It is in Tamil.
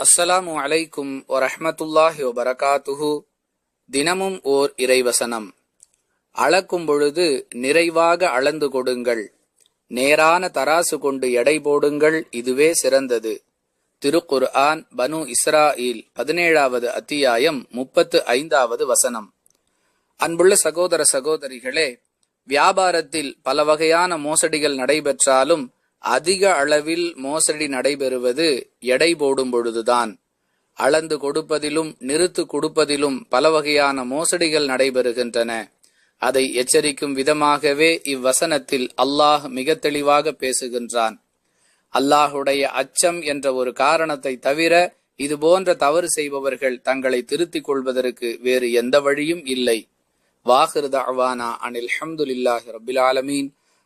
அஸ்ஸலாமு அலைக்கும் வரஹமத்துல்லாஹி வபரகாத்துஹு. தினமும் ஓர் இறைவசனம். அளக்கும் பொழுது நிறைவாக அளந்து கொடுங்கள். நேரான தராசு கொண்டு எடை போடுங்கள் இதுவே சிறந்தது. திருக்குர் ஆன் பனு இஸ்ராயில் பதினேழாவது அத்தியாயம் முப்பத்து ஐந்தாவது வசனம். அன்புள்ள சகோதர சகோதரிகளே வியாபாரத்தில் பல வகையான மோசடிகள் நடைபெற்றாலும் அதிக அளவில் மோசடி நடைபெறுவது எடை போடும் பொழுதுதான். அளந்து கொடுப்பதிலும் நிறுத்து கொடுப்பதிலும் பல வகையான மோசடிகள் நடைபெறுகின்றன. அதை எச்சரிக்கும் விதமாகவே இவ்வசனத்தில் அல்லாஹ் மிக தெளிவாக பேசுகின்றான். அல்லாஹுடைய அச்சம் என்ற ஒரு காரணத்தை தவிர இது போன்ற தவறு செய்பவர்கள் தங்களை திருத்திக் கொள்வதற்கு வேறு எந்த வழியும் இல்லை. வாஹிர் அனில் ஹம்துலில்லாஹி ரபில் ஆலமீன்.